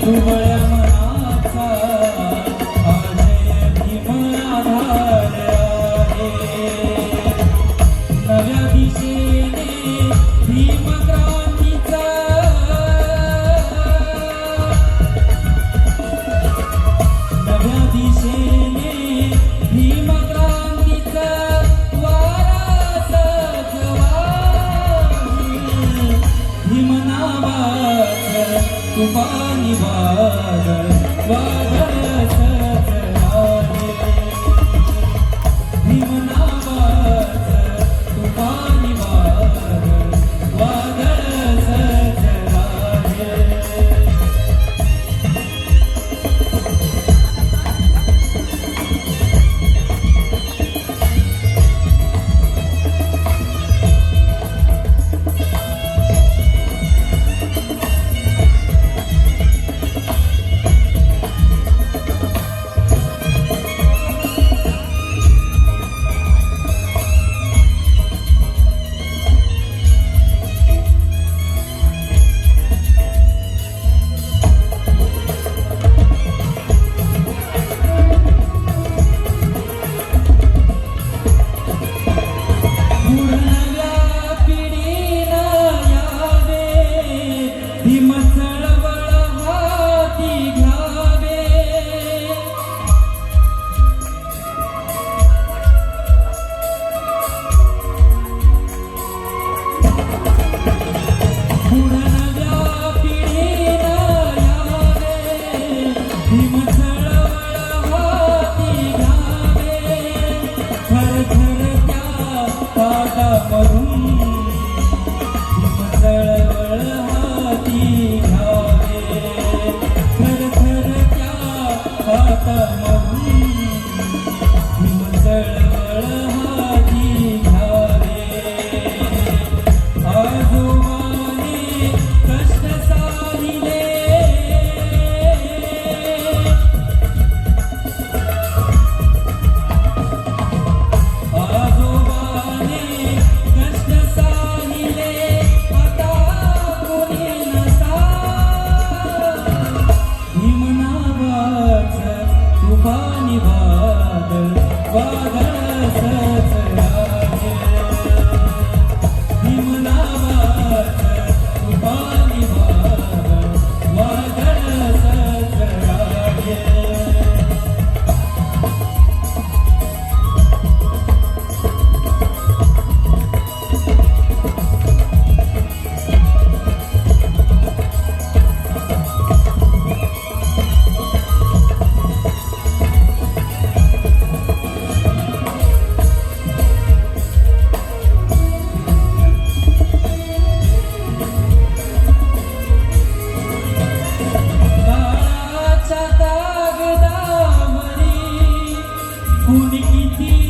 Tumayang वादळ वादळ கமரும் Uniquiti